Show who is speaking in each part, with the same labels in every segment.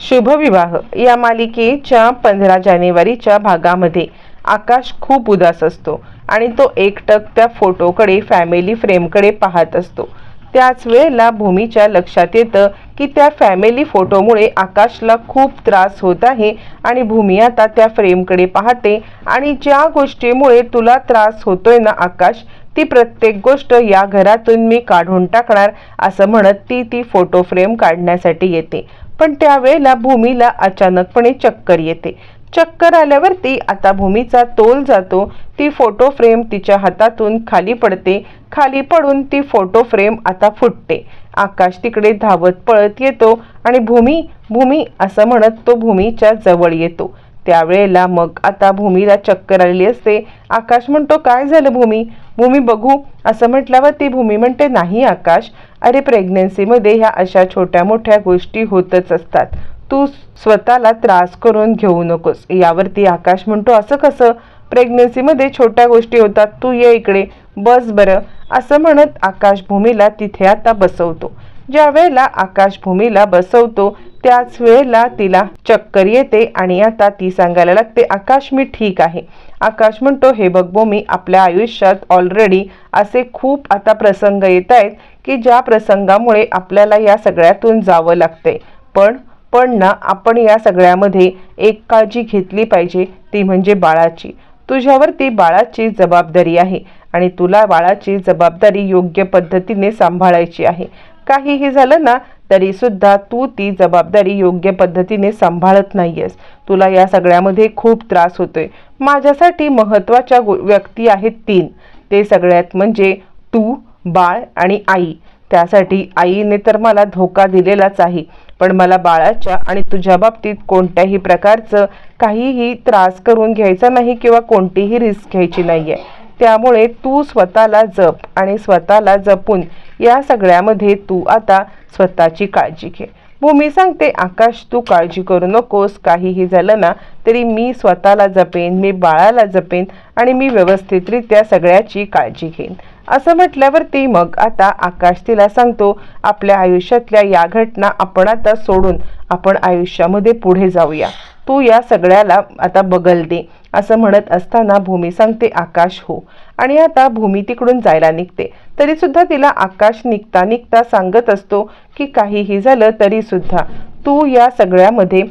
Speaker 1: शुभविवाह. या मालिकेच्या पंधरा जानेवारीच्या भागामध्ये आकाश खूप उदास असतो आणि तो एकटक त्या फोटोकडे फॅमिली फ्रेमकडे पाहत असतो. त्याच वेळेला भूमीच्या लक्षात येतं की त्या फॅमिली फोटोमुळे आकाशला खूप त्रास होत आहे आणि भूमी आता त्या फ्रेमकडे पाहते आणि ज्या गोष्टीमुळे तुला त्रास होतोय ना आकाश ती प्रत्येक गोष्ट या घरातून मी काढून टाकणार असं म्हणत ती ती फोटो फ्रेम काढण्यासाठी येते. पण त्यावेळेला भूमीला अचानकपणे चक्कर येते. चक्कर आल्यावरती आता भूमीचा तोल जातो. ती फोटो फ्रेम तिच्या हातातून खाली पडते. खाली पडून ती फोटो फ्रेम आता फुटते. आकाश तिकडे धावत पळत येतो आणि भूमी भूमी असं म्हणत तो भूमीच्या जवळ येतो. त्यावेळेला मग आता भूमीला चक्कर आलेली असते. आकाश म्हणतो काय झालं भूमी? भूमी बघू. असं म्हटल्यावर ती भूमी म्हणते नाही आकाश अरे प्रेग्नेन्सीमध्ये ह्या अशा छोट्या मोठ्या गोष्टी होतच असतात. तू स्वतःला त्रास करून घेऊ नकोस. यावरती आकाश म्हणतो असं कसं? प्रेग्नेन्सीमध्ये छोट्या गोष्टी होतात. तू ये इकडे. बस बरं. असं म्हणत आकाश भूमीला तिथे आता बसवतो. ज्या वेळेला आकाशभूमीला बसवतो त्याच वेळेला तिला चक्कर येते आणि आता ती सांगायला लागते आकाश मी ठीक आहे. आकाश म्हणतो हे बघ भूमी आपल्या आयुष्यात ऑलरेडी असे खूप आता प्रसंग येत आहेत की ज्या प्रसंगामुळे आपल्याला या सगळ्यातून जावं लागतंय. पण पण ना आपण या सगळ्यामध्ये एक काळजी घेतली पाहिजे ती म्हणजे बाळाची. तुझ्यावरती बाळाची जबाबदारी आहे आणि तुला बाळाची जबाबदारी योग्य पद्धतीने सांभाळायची आहे. काहीही झालं ना तरी सुद्धा तू ती जबाबदारी योग्य पद्धतीने सांभाळत नाहीयेस. तुला या सगळ्यामध्ये खूप त्रास होतोय. माझ्यासाठी महत्त्वाच्या व्यक्ती आहेत तीन. ते सगळ्यात म्हणजे तू बाळ आणि आई. त्यासाठी आईने तर मला धोका दिलेलाच आहे पण मला बाळाच्या आणि तुझ्या बाबतीत कोणत्याही प्रकारचं काहीही त्रास करून घ्यायचा नाही किंवा कोणतीही रिस्क घ्यायची नाही आहे त्यामुळे तू स्वतःला जप आणि स्वतःला जपून या सगळ्यामध्ये तू आता स्वतःची काळजी घे. भूमी सांगते आकाश तू काळजी करू नकोस. काहीही झालं ना तरी मी स्वतःला जपेन मी बाळाला जपेन आणि मी व्यवस्थितरित्या सगळ्याची काळजी घेईन. असं म्हटल्यावरती मग आता आकाश तिला सांगतो आपल्या आयुष्यातल्या या घटना आपण आता सोडून आपण आयुष्यामध्ये पुढे जाऊया. तू या सगळ्याला आता बगल दे. असं म्हणत असताना भूमी सांगते आकाश हो. आणि आता भूमी तिकडून जायला निघते. तरी सुद्धा तिला आकाश निघता निघता सांगत असतो की काहीही झालं तरी सुद्धा तू या सगळ्यामध्ये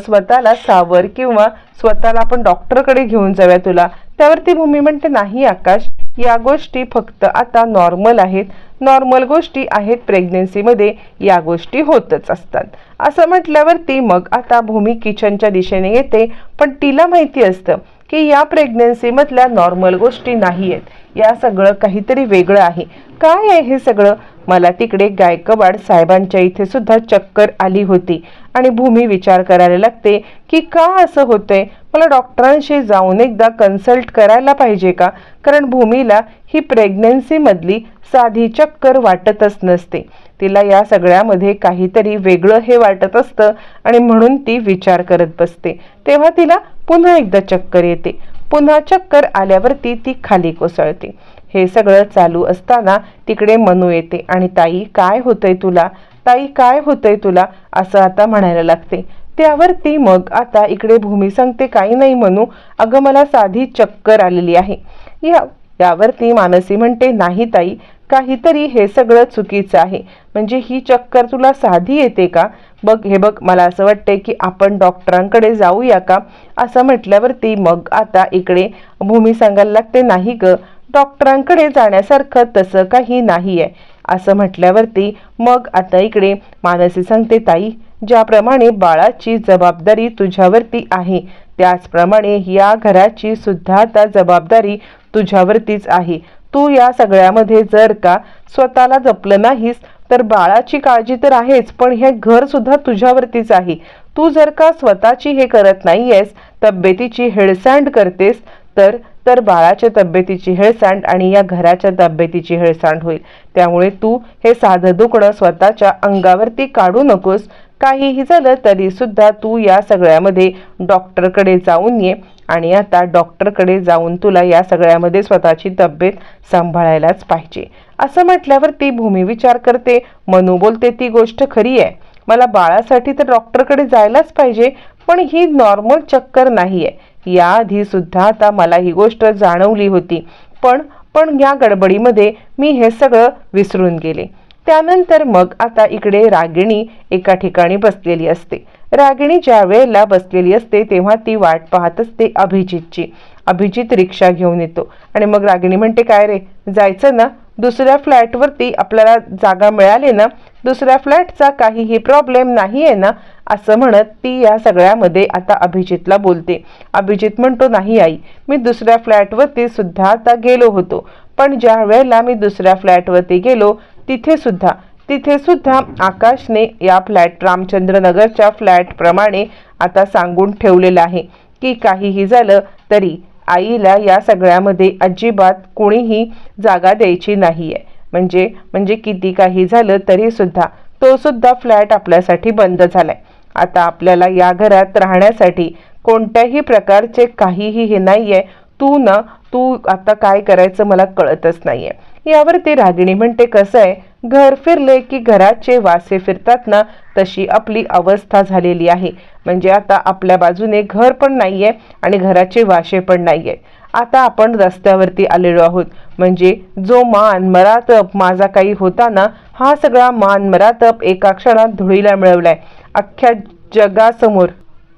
Speaker 1: स्वतःला सावर किंवा स्वतःला आपण डॉक्टरकडे घेऊन जाऊया तुला. त्यावरती भूमी म्हणते नाही आकाश या गोष्टी फक्त आता नॉर्मल आहेत. नॉर्मल गोष्टी आहेत प्रेग्नेन्सीमध्ये या गोष्टी होतच असतात. असं म्हटल्यावरती मग आता भूमी किचनच्या दिशेने येते पण तिला माहिती असतं की या प्रेग्नेन्सीमधल्या नॉर्मल गोष्टी नाही आहेत. या सगळं काहीतरी वेगळं आहे. काय आहे हे सगळं? मला तिकडे गायकवाड साहेबांच्या इथे सुद्धा चक्कर आली होती. आणि भूमी विचार करायला लागते की का असं होतंय? मला डॉक्टरांशी जाऊन एकदा कन्सल्ट करायला पाहिजे का? कारण भूमीला ही प्रेग्नन्सीमधली साधी चक्कर वाटतच नसते. तिला या सगळ्यामध्ये काहीतरी वेगळं हे वाटत असतं आणि म्हणून ती विचार करत बसते. तेव्हा तिला पुन्हा एकदा चक्कर येते. पुन्हा चक्कर आल्यावरती ती खाली कोसळते. हे सगळं चालू असताना तिकडे मनू येते. आणि ताई काय होतंय तुला? ताई काय होतंय तुला? असं आता म्हणायला लागते. त्यावरती मग आता इकडे भूमी सांगते काही नाही म्हणू. अगं मला साधी चक्कर आलेली आहे. या यावरती मानसी म्हणते नाही ताई काहीतरी हे सगळं चुकीचं आहे. म्हणजे ही चक्कर तुला साधी येते का? बघ हे बघ मला असं वाटतंय की आपण डॉक्टरांकडे जाऊया का? असं म्हटल्यावरती मग आता इकडे भूमी सांगायला लागते नाही ग डॉक्टरांकडे जाण्यासारखं तसं काही नाही आहे असं म्हटल्यावरती मग आता इकडे मानसी सांगते ताई ज्याप्रमाणे बाळाची जबाबदारी तुझ्यावरती आहे त्याचप्रमाणे या घराची सुद्धा आता जबाबदारी तुझ्यावरतीच आहे. तू या सगळ्यामध्ये जर का स्वतःला जपलं नाहीस तर बाळाची काळजी तर आहेच पण हे घर सुद्धा तुझ्यावरतीच आहे. तू जर का स्वतःची हे करत नाहीयेस तब्येतीची हेळसांड करतेस तर तर बाळाच्या तब्येतीची हेळसांड आणि या घराच्या तब्येतीची हेळसांड होईल. त्यामुळे तू हे साधं दुखणं स्वतःच्या अंगावरती काढू नकोस. काहीही झालं तरी सुद्धा तू या सगळ्यामध्ये डॉक्टरकडे जाऊन ये. आणि आता डॉक्टरकडे जाऊन तुला या सगळ्यामध्ये स्वतःची तब्येत सांभाळायलाच पाहिजे. असं म्हटल्यावर ती भूमी विचार करते मनू बोलते ती गोष्ट खरी आहे. मला बाळासाठी तर डॉक्टरकडे जायलाच पाहिजे पण ही नॉर्मल चक्कर नाही आहे याआधी सुद्धा आता मला ही गोष्ट जाणवली होती. पण पण या गडबडीमध्ये मी हे सगळं विसरून गेले. त्यानंतर मग आता इकडे रागिणी एका ठिकाणी बसलेली असते. रागिणी ज्या वेळेला बसलेली असते तेव्हा ती वाट पाहत असते अभिजितची. अभिजित रिक्षा घेऊन येतो. आणि मग रागिणी म्हणते काय रे जायचं ना? दुसऱ्या फ्लॅटवरती आपल्याला जागा मिळाली ना दुसऱ्या फ्लॅटचा काहीही प्रॉब्लेम नाही आहे ना असं म्हणत ती या सगळ्यामध्ये आता अभिजितला बोलते. अभिजित म्हणतो नाही आई मी दुसऱ्या फ्लॅटवरती सुद्धा आता गेलो होतो. पण ज्या वेळेला मी दुसऱ्या फ्लॅटवरती गेलो तिथे सुद्धा तिथे सुद्धा आकाशने या फ्लॅट रामचंद्रनगरच्या फ्लॅटप्रमाणे आता सांगून ठेवलेलं आहे की काहीही झालं तरी आईला या सगळ्यामध्ये अजिबात कोणीही जागा द्यायची नाही आहे म्हणजे म्हणजे किती काही झालं तरी सुद्धा तो सुद्धा फ्लॅट आपल्यासाठी बंद झालाय. आता आपल्याला या घरात राहण्यासाठी कोणत्याही प्रकारचे काहीही हे नाही आहे तू ना तू आता काय करायचं मला कळतच नाहीये. यावर ती रागिणी म्हणते कसं आहे? घर फिरले की घराचे वासे फिरतात ना तशी आपली अवस्था झालेली आहे. म्हणजे आता आपल्या बाजूने घर पण नाही आहे आणि घराचे वासे पण नाही आहे आता आपण रस्त्यावरती आलेलो आहोत. म्हणजे जो मान मरातप माझा काही होता ना हा सगळा मान मरातप एका क्षणात धुळीला मिळवलाय. अख्ख्या जगासमोर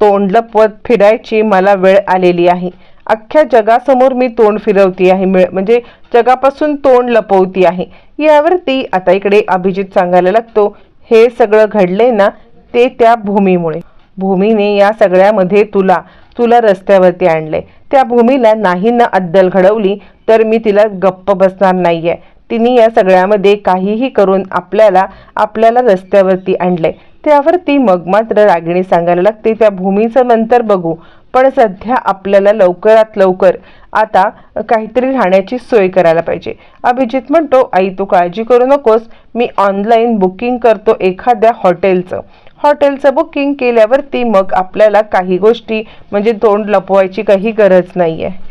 Speaker 1: तोंड लपवत फिरायची मला वेळ आलेली आहे. अख्ख्या जगासमोर मी तोंड फिरवती आहे. म्हणजे जगापासून तोंड लपवती आहे. यावरती आता इकडे अभिजित सांगायला लागतो हे सगळं घडलंय ना ते त्या भूमीमुळे. भूमीने या सगळ्यामध्ये तुला तुला रस्त्यावरती आणलंय. त्या भूमीला नाही ना अद्दल घडवली तर मी तिला गप्प बसणार नाहीये. तिने या सगळ्यामध्ये काहीही करून आपल्याला आपल्याला रस्त्यावरती आणलंय. त्यावरती मग मात्र रागिणी सांगायला लागते त्या भूमीचं नंतर बघू. पण सध्या आपल्याला लवकरात लवकर आता काहीतरी राहण्याची सोय करायला पाहिजे. अभिजित म्हणतो आई तू काळजी करू नकोस. मी ऑनलाईन बुकिंग करतो एखाद्या हॉटेलचं. हॉटेलचं बुकिंग केल्यावरती मग आपल्याला काही गोष्टी म्हणजे तोंड लपवायची काही गरज नाही आहे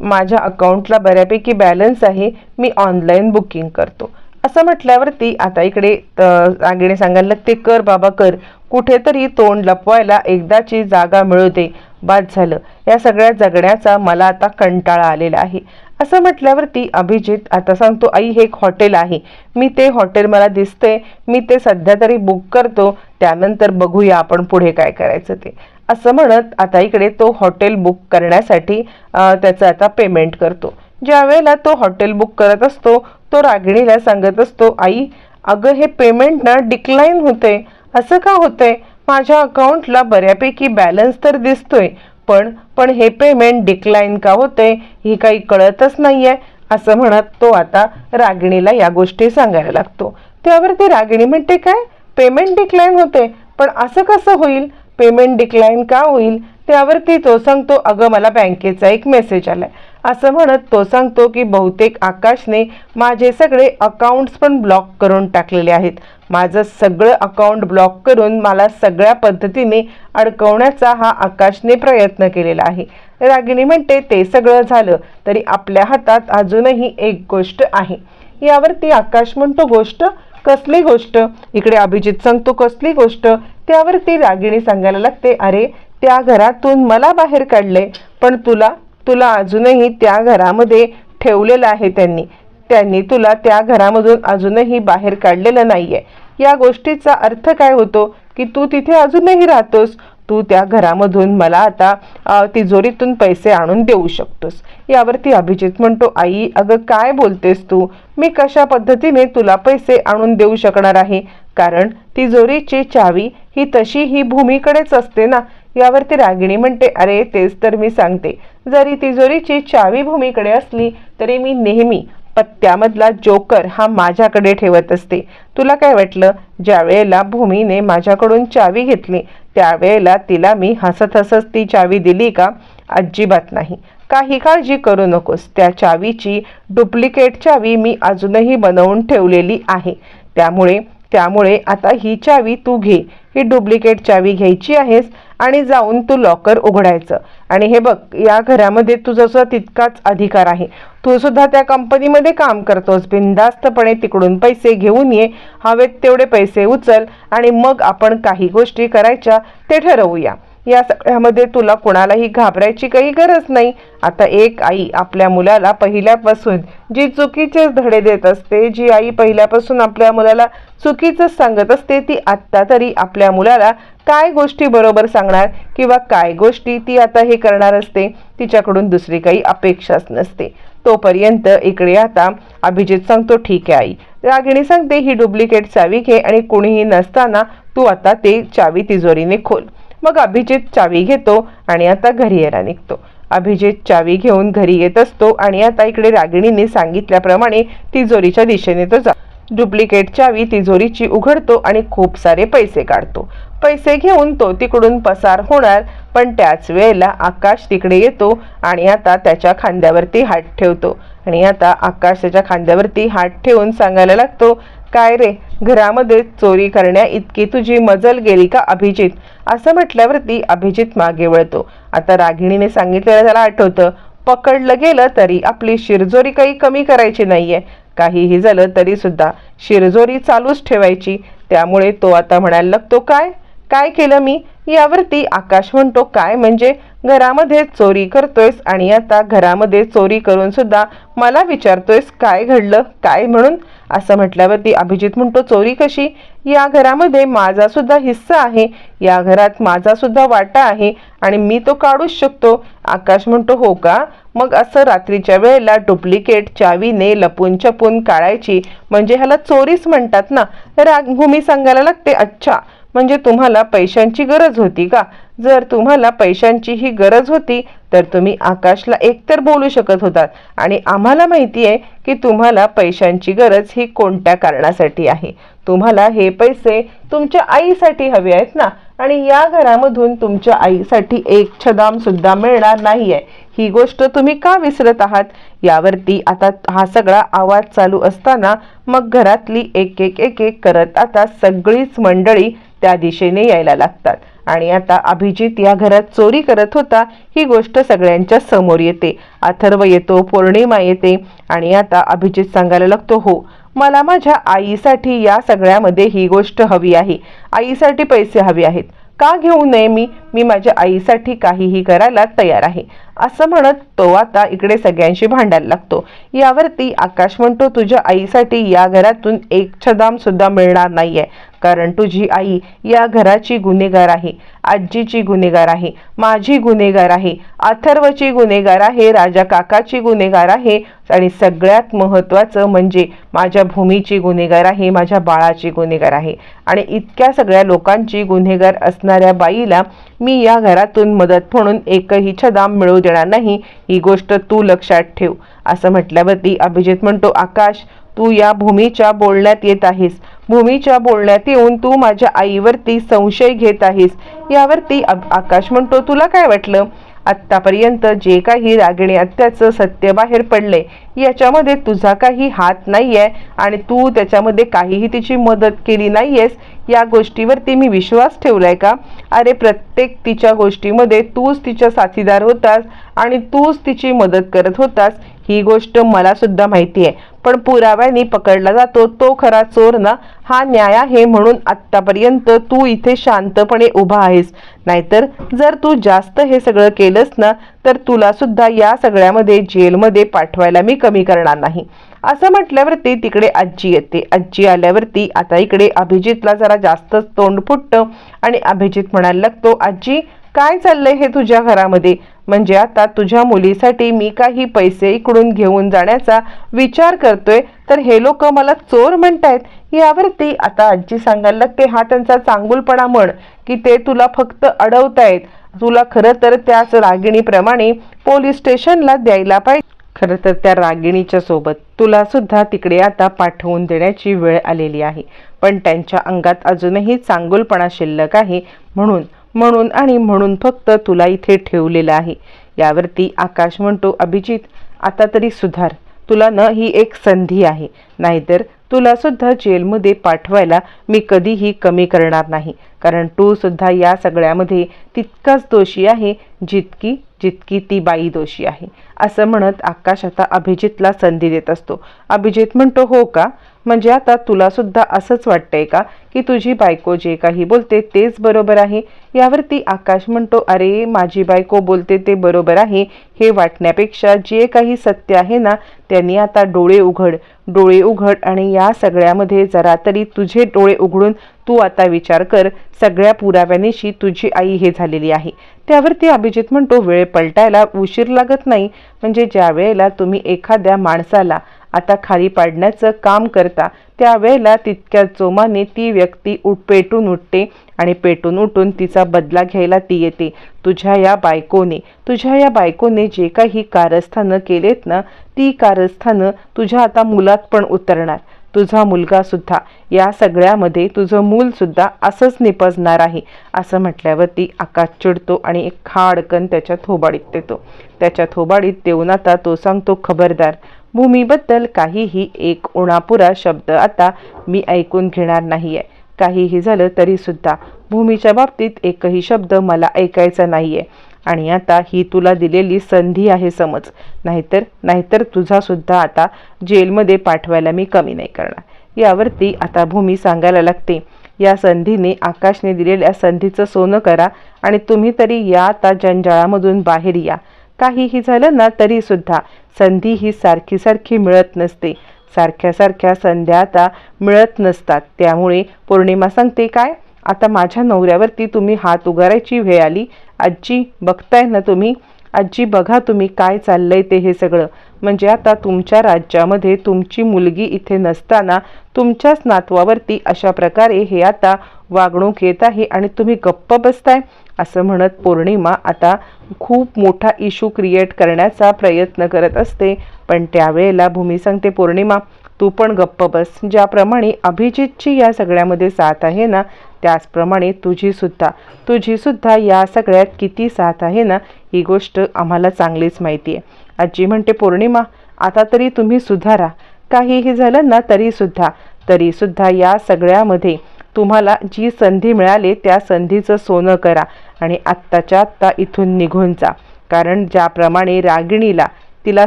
Speaker 1: माझ्या अकाउंटला बऱ्यापैकी बॅलन्स आहे. मी ऑनलाईन बुकिंग करतो. असं म्हटल्यावरती आता इकडे रागिणी सांगायला ते कर बाबा कर. कुठेतरी तोंड लपवायला एकदाची जागा मिळू दे. बाद झालं. या सगळ्या जगण्याचा मला आता कंटाळा आलेला आहे. असं म्हटल्यावरती अभिजित आता सांगतो आई हे एक हॉटेल आहे. मी ते हॉटेल मला दिसते मी ते सध्या तरी बुक करतो. त्यानंतर बघूया आपण पुढे काय करायचं ते. असं म्हणत आता इकडे तो हॉटेल बुक करण्यासाठी त्याचं आता पेमेंट करतो. ज्या वेळेला तो हॉटेल बुक करत असतो तो रागिणीला सांगत असतो आई अगं हे पेमेंट ना डिक्लाईन होते असं का होतंय? माझ्या अकाउंटला बऱ्यापैकी बॅलन्स तर दिसतोय पण पण हे पेमेंट डिक्लाईन का होते ही काही कळतच नाही आहे असं म्हणत तो आता रागिणीला या गोष्टी सांगायला लागतो. त्यावर ती रागिणी म्हणते काय? पेमेंट डिक्लाईन होते पण असं कसं होईल? पेमेंट डिक्लाईन का होईल? त्यावरती तो सांगतो अगं मला बँकेचा एक मेसेज आलाय. असं म्हणत तो सांगतो की बहुतेक आकाशने माझे सगळे अकाउंट्स पण ब्लॉक करून टाकलेले आहेत. माझं सगळं अकाउंट ब्लॉक करून मला सगळ्या पद्धतीने अडकवण्याचा हा आकाशने प्रयत्न केलेला आहे. रागिणी म्हणते ते सगळं झालं तरी आपल्या हातात अजूनही एक गोष्ट आहे. यावरती आकाश म्हणतो गोष्ट? कसली गोष्ट? इकडे अभिजित सांगतो कसली गोष्ट? त्यावरती रागिणी सांगायला लागते अरे त्या घरातून मला बाहेर काढले पण तुला तुला अजूनही त्या घरामध्ये ठेवलेलं आहे त्यांनी. त्यांनी तुला त्या घरामधून अजूनही बाहेर काढलेलं नाही आहे या गोष्टीचा अर्थ काय होतो? की तू तिथे अजूनही राहतोस. तू त्या घरामधून मला आता तिजोरीतून पैसे आणून देऊ शकतोस. यावरती अभिजित म्हणतो आई अगं काय बोलतेस तू? मी कशा पद्धतीने तुला पैसे आणून देऊ शकणार आहे? कारण तिजोरीची चावी ही तशी ही भूमीकडेच असते ना. यावरती रागिणी म्हणते अरे तेच तर मी सांगते. जरी तिजोरीची चावी भूमीकडे असली तरी मी नेहमी पत्त्यामधला जोकर हा माझ्याकडे ठेवत असते. तुला काय वाटलं? ज्या वेळेला भूमीने माझ्याकडून चावी घेतली त्यावेळेला तिला मी हसत हसत ती चावी दिली का? अजिबात नाही. काही काळजी करू नकोस. त्या चावीची डुप्लिकेट चावी मी अजूनही बनवून ठेवलेली आहे. त्यामुळे त्यामुळे आता ही चावी तू घे. ही डुप्लिकेट चावी घ्यायची आहेस? आणि जाऊन तू लॉकर उघडायचं. आणि हे बघ या घरामध्ये तुझा सुद्धा तितकाच अधिकार आहे. तू सुद्धा त्या कंपनीमध्ये काम करतोस. बिनधास्तपणे तिकडून पैसे घेऊन ये. हवेत तेवढे पैसे उचल आणि मग आपण काही गोष्टी करायच्या ते ठरवूया. या सगळ्यामध्ये तुला कुणालाही घाबरायची काही गरज नाही. आता एक आई आपल्या मुलाला पहिल्यापासून जी चुकीचेच धडे देत असते जी आई पहिल्यापासून आपल्या मुलाला चुकीचंच सांगत असते ती आत्ता तरी आपल्या मुलाला काय गोष्टी बरोबर सांगणार किंवा काय गोष्टी ती आता हे करणार असते तिच्याकडून दुसरी काही अपेक्षाच नसते. तोपर्यंत इकडे आता अभिजित सांगतो ठीक आहे आई. रागिणी सांगते ही डुप्लिकेट चावी घे आणि कुणीही नसताना तू आता ते चावी तिजोरीने खोल. मग अभिजित चावी घेतो आणि आता घरी यायला निघतो. अभिजित चावी घेऊन घरी येत असतो आणि आता इकडे रागिणीने सांगितल्याप्रमाणे तिजोरीच्या दिशेने तो जा. डुप्लिकेट चावी तिजोरीची उघडतो आणि खूप सारे पैसे काढतो. पैसे घेऊन तो तिकडून पसार होणार पण त्याच वेळेला आकाश तिकडे येतो आणि आता त्याच्या खांद्यावरती हात ठेवतो. आणि आता आकाश त्याच्या खांद्यावरती हात ठेवून सांगायला लागतो काय रे? घरामध्ये चोरी करण्या इतकी तुझी मजल गेली का अभिजित? असं म्हटल्यावरती अभिजित मागे वळतो. आता रागिणीने सांगितलेलं त्याला आठवतं. पकडलं गेलं तरी आपली शिरजोरी काही कमी करायची नाहीये. काहीही झालं तरी सुद्धा शिरजोरी चालूच ठेवायची. त्यामुळे तो आता म्हणायला लागतो काय? काय केलं मी? यावरती आकाश म्हणतो काय? म्हणजे घरामध्ये चोरी करतोयस आणि आता घरामध्ये चोरी करून सुद्धा मला विचारतोयस काय घडलं काय म्हणून? असं म्हटल्यावरती अभिजित म्हणतो चोरी कशी? या घरामध्ये माझा सुद्धा हिस्सा आहे. या घरात माझा सुद्धा वाटा आहे आणि मी तो काढूच शकतो. आकाश म्हणतो हो का? मग असं रात्रीच्या वेळेला डुप्लिकेट चावीने लपून छपून काढायची म्हणजे ह्याला चोरीच म्हणतात ना? राग भूमी सांगायला लागते अच्छा म्हणजे तुम्हाला पैशांची गरज होती का? जर तुम्हाला पैशांची ही गरज होती तर तुम्ही आकाशला एकतर बोलू शकत होतात. आणि आम्हाला माहिती आहे की तुम्हाला पैशांची गरज ही कोणत्या कारणासाठी आहे. तुम्हाला हे पैसे तुमच्या आईसाठी हवे आहेत ना? आणि या घरामधून तुमच्या आईसाठी एक छदाम सुद्धा मिळणार नाही आहे ही गोष्ट तुम्ही का विसरत आहात? यावरती आता हा सगळा आवाज चालू असताना मग घरातली एक एक एक एक करत आता सगळीच मंडळी त्या दिशेने यायला लागतात. आणि आता अभिजित या घरात चोरी करत होता ही गोष्ट सगळ्यांच्या समोर येते. अथर्व येतो पौर्णिमा येते आणि आता अभिजित सांगायला लागतो हो मला माझ्या आईसाठी या सगळ्यामध्ये ही गोष्ट हवी आहे. आईसाठी पैसे हवे आहेत. का घेऊ नये मी? मी माझ्या आईसाठी काहीही करायला तयार आहे. असं म्हणत तो आता इकडे सगळ्यांशी भांडायला लागतो. यावरती आकाश म्हणतो तुझ्या आईसाठी या घरातून एक छदाम सुद्धा मिळणार नाहीये. कारण तुझी आई या घराची गुन्हेगार आहे. आजीची गुन्हेगार आहे. माझी गुन्हेगार आहे. अथर्वची गुन्हेगार आहे. राजा काकाची गुन्हेगार आहे. आणि सगळ्यात महत्त्वाचं म्हणजे माझ्या भूमीची गुन्हेगार आहे. माझ्या बाळाची गुन्हेगार आहे. आणि इतक्या सगळ्या लोकांची गुन्हेगार असणाऱ्या बाईला मी या घरातून मदत म्हणून एकही छदाम मिळू देणार नाही ही गोष्ट तू लक्षात ठेव असं म्हटल्यावरती अभिजित म्हणतो आकाश तू या भूमीच्या बोलण्यात येत आहेस. भूमीच्या बोलण्यात येऊन तू माझ्या आईवरती संशय घेत आहेस. यावरती आकाश म्हणतो तुला काय वाटलं? आत्तापर्यंत जे काही रागिणी आत्याचं सत्य बाहेर पडले याच्यामध्ये तुझा काही हात नाही आहे आणि तू त्याच्यामध्ये काहीही तिची मदत केली नाही आहेस या गोष्टीवरती मी विश्वास ठेवलाय का? अरे प्रत्येक तिच्या गोष्टीमध्ये तूच तिच्या साथीदार होतास आणि तूच तिची मदत करत होतास ही गोष्ट मला सुद्धा माहिती आहे पण पुराव्याने पकडला जातो. तो खरा चोर ना हा न्याय आहे म्हणून आत्तापर्यंत तू इथे शांतपणे उभा आहेस. नाहीतर जर तू जास्त हे सगळं केलंस ना तर तुला सुद्धा या सगळ्यामध्ये जेलमध्ये पाठवायला मी कमी करणार नाही. असं म्हटल्यावरती तिकडे आजी येते. आजी आल्यावरती आता इकडे अभिजितला जरा जास्तच तोंड फुटतं आणि अभिजित म्हणायला लागतो आजी काय चाललंय हे तुझ्या घरामध्ये? म्हणजे आता तुझ्या मुलीसाठी मी काही पैसे इकडून घेऊन जाण्याचा विचार करतोय. तर हे लोक मला चोर म्हणतायत. यावरती आता आजी सांगायला ते हा त्यांचा चांगुलपणा म्हण की ते तुला फक्त अडवतायत. तुला खरं तर त्याच रागिणीप्रमाणे पोलीस स्टेशनला द्यायला पाहिजे. खरं तर त्या रागिणीच्या सोबत तुला सुद्धा तिकडे आता पाठवून देण्याची वेळ आलेली आहे. पण त्यांच्या अंगात अजूनही चांगुलपणा शिल्लक आहे. म्हणून म्हणून आणि म्हणून फक्त तुला इथे ठेवलेलं आहे. यावरती आकाश म्हणतो अभिजित आता तरी सुधार. तुला न ही एक संधी आहे. नाहीतर तुला सुद्धा जेलमध्ये पाठवायला मी कधीही कमी करणार नाही. कारण तू सुद्धा या सगळ्यामध्ये तितकाच दोषी आहे जितकी जितकी ती बाई दोषी आहे. असं म्हणत आकाश आता अभिजितला संधी देत असतो. अभिजित म्हणतो हो का? म्हणजे आता तुला सुद्धा असंच वाटतंय का की तुझी बायको जे काही बोलते तेच बरोबर आहे? यावरती आकाश म्हणतो अरे माझी बायको बोलते ते बरोबर आहे. हे वाटण्यापेक्षा जे काही सत्य आहे ना त्यांनी आता डोळे उघड. डोळे उघड आणि या सगळ्यामध्ये जरा तरी तुझे डोळे उघडून तू आता विचार कर. सगळ्या पुराव्यानिशी तुझी आई हे झालेली आहे. त्यावरती अभिजित म्हणतो वेळ पलटायला उशीर लागत नाही. म्हणजे ज्या वेळेला तुम्ही एखाद्या माणसाला आता खाली पाडण्याचं काम करता. त्यावेळेला तितक्या जोमाने ती व्यक्ती उठ पेटून उठते आणि पेटून उठून तिचा बदला घ्यायला ती येते. तुझ्या या बायकोने तुझ्या या बायकोने जे काही कारस्थानं केलेत ना ती कारस्थानं तुझ्या आता मुलात पण उतरणार. तुझा मुलगासुद्धा या सगळ्यामध्ये तुझं मूलसुद्धा असंच निपजणार आहे. असं म्हटल्यावरती आकाश चिडतो आणि एक खाडकन त्याच्या थोबाडीत देतो. त्याच्या थोबाडीत देऊन आता तो सांगतो खबरदार भूमीबद्दल काहीही एक उणापुरा शब्द आता मी ऐकून घेणार नाहीये. काहीही झालं तरीसुद्धा भूमीच्या बाबतीत एकही शब्द मला ऐकायचा नाहीये. आणि आता ही तुला दिलेली संधी आहे समज. नाहीतर नाहीतर तुझा सुद्धा आता जेलमध्ये पाठवायला मी कमी नाही करणार. यावरती आता भूमी सांगायला लागते या संधीने आकाशने दिलेल्या संधीचं सोनं करा आणि तुम्ही तरी या आता जंजाळामधून बाहेर या. काहीही झालं ना तरीसुद्धा संधी ही सारखी सारखी मिळत नसते. सारख्या सारख्या संध्या आता मिळत नसतात. त्यामुळे पौर्णिमा सांगते काय? आता माझ्या नवऱ्यावरती तुम्ही हात उगारायची वेळ आली. आजी बघताय ना तुम्ही? आजी बघा तुम्ही काय चाललंय ते हे सगळं. म्हणजे आता तुमच्या राज्यामध्ये तुमची मुलगी इथे नसताना तुमच्याच नातवावरती अशा प्रकारे हे आता वागणूक येत आहे आणि तुम्ही गप्प बसताय असं म्हणत पौर्णिमा आता खूप मोठा इशू क्रिएट करण्याचा प्रयत्न करत असते. पण त्यावेळेला भूमी सांगते पौर्णिमा तू पण गप्प बस. ज्याप्रमाणे अभिजितची या सगळ्यामध्ये साथ आहे ना त्याचप्रमाणे तुझीसुद्धा तुझीसुद्धा या सगळ्यात किती साथ आहे ना ही गोष्ट आम्हाला चांगलीच माहिती आहे आजी म्हणते पौर्णिमा आता तरी तुम्ही सुधारा. काहीही झालं ना तरीसुद्धा तरीसुद्धा या सगळ्यामध्ये तुम्हाला जी संधी मिळाली त्या संधीचं सोनं करा आणि आत्ताच्या आत्ता इथून निघून जा. कारण ज्याप्रमाणे रागिणीला तिला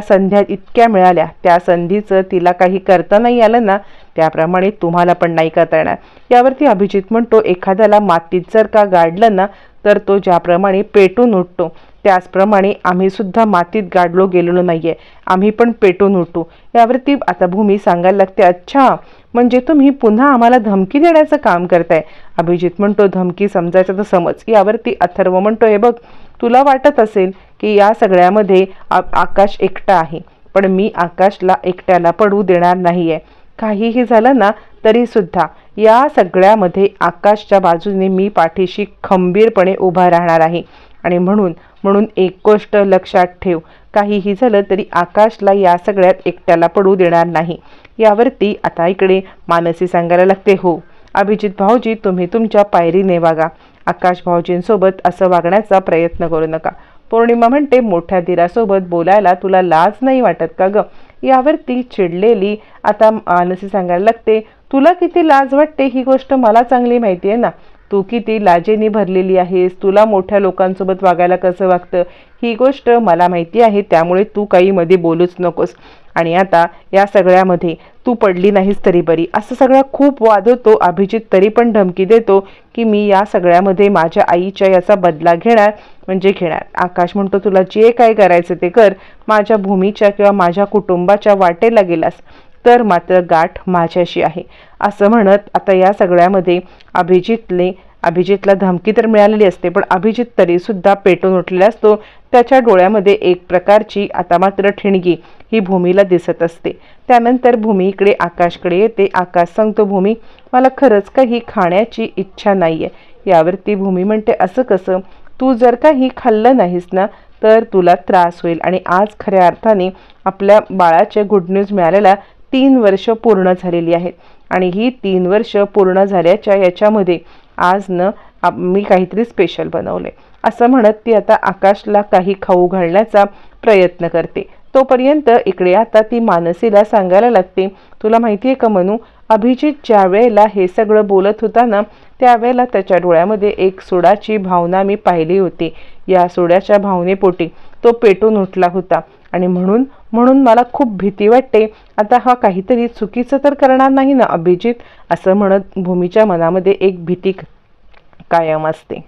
Speaker 1: संध्या इतक्या मिळाल्या. त्या संधीचं तिला काही करता नाही आलं ना त्याप्रमाणे तुम्हाला पण नाही करता येणार. यावरती अभिजित म्हणतो एखाद्याला मातीत जर का गाडलं ना तर तो ज्याप्रमाणे पेटून उठतो. त्याचप्रमाणे आम्हीसुद्धा मातीत गाडलो गेलेलो नाही आहे आम्ही पण पेटून उठू. यावरती आता भूमी सांगायला लागते अच्छा म्हणजे तुम्ही पुन्हा आम्हाला धमकी देण्याचं काम करताय? अभिजित म्हणतो धमकी समजायचं तर समज. यावरती अथर्व म्हणतो हे बघ तुला वाटत असेल की या सगळ्यामध्ये आकाश एकटा आहे पण मी आकाशला एकट्याला पडू देणार नाही आहे काहीही झालं ना तरीसुद्धा या सगळ्यामध्ये आकाशच्या बाजूने मी पाठीशी खंबीरपणे उभा राहणार आहे. आणि म्हणून म्हणून एक गोष्ट लक्षात ठेव काहीही झालं तरी आकाशला या सगळ्यात एकट्याला पडू देणार नाही. यावरती आता इकडे मानसी सांगायला लागते हो अभिजित भाऊजी तुम्ही तुमच्या पायरीने वागा. आकाश भाऊजींसोबत असं वागण्याचा प्रयत्न करू नका. पौर्णिमा म्हणते मोठ्या दिरासोबत बोलायला तुला लाज नाही वाटत का ग? यावरती चिडलेली आता मानसी सांगायला लागते तुला किती लाज वाटते ही गोष्ट मला चांगली माहिती आहे ना? तू किती लाजेनी भरलेली आहेस तुला मोठ्या लोकांसोबत वागायला कसं वागतं? ही गोष्ट मला माहिती आहे त्यामुळे तू काही मध्ये बोलूच नकोस. आणि आता या सगळ्यामध्ये तू पडली नाहीस तरी बरी. असं सगळा खूप वाद होतो अभिजित तरी पण धमकी देतो की मी या सगळ्यामध्ये माझ्या आईच्या याचा बदला घेणार म्हणजे घेणार. आकाश म्हणतो तुला जे काय करायचं ते कर. माझ्या भूमीच्या किंवा माझ्या कुटुंबाच्या वाटेला गेलास तर मात्र गाठ माझ्याशी आहे. असं म्हणत आता या सगळ्यामध्ये अभिजितने अभिजितला धमकी तर मिळालेली असते पण अभिजित तरी सुद्धा पेटून उठलेला असतो. त्याच्या डोळ्यामध्ये एक प्रकारची आता मात्र ठिणगी ही भूमीला दिसत असते. त्यानंतर भूमी इकडे आकाशकडे येते. आकाश सांगतो भूमी मला खरंच काही खाण्याची इच्छा नाही आहे यावरती भूमी म्हणते असं कसं? तू जर काही खाल्लं नाहीस ना तर तुला त्रास होईल. आणि आज खऱ्या अर्थाने आपल्या बाळाचे गुड न्यूज मिळालेला तीन वर्ष पूर्ण झालेली आहेत. आणि ही तीन वर्ष पूर्ण झाल्याच्या याच्यामध्ये आज न मी काहीतरी स्पेशल बनवले असं म्हणत ती आता आकाशला काही खाऊ घालण्याचा प्रयत्न करते. तोपर्यंत इकडे आता ती मानसीला सांगायला लागते तुला माहिती आहे का मनू अभिजित ज्या वेळेला हे सगळं बोलत होता ना त्यावेळेला त्याच्या डोळ्यामध्ये एक सोडाची भावना मी पाहिली होती. या सोड्याच्या भावनेपोटी तो पेटून उठला होता आणि म्हणून म्हणून मला खूप भीती वाटते. आता हा काहीतरी चुकीचं तर करणार नाही ना अभिजित? असं म्हणत भूमीच्या मनामध्ये एक भीती कायम असते.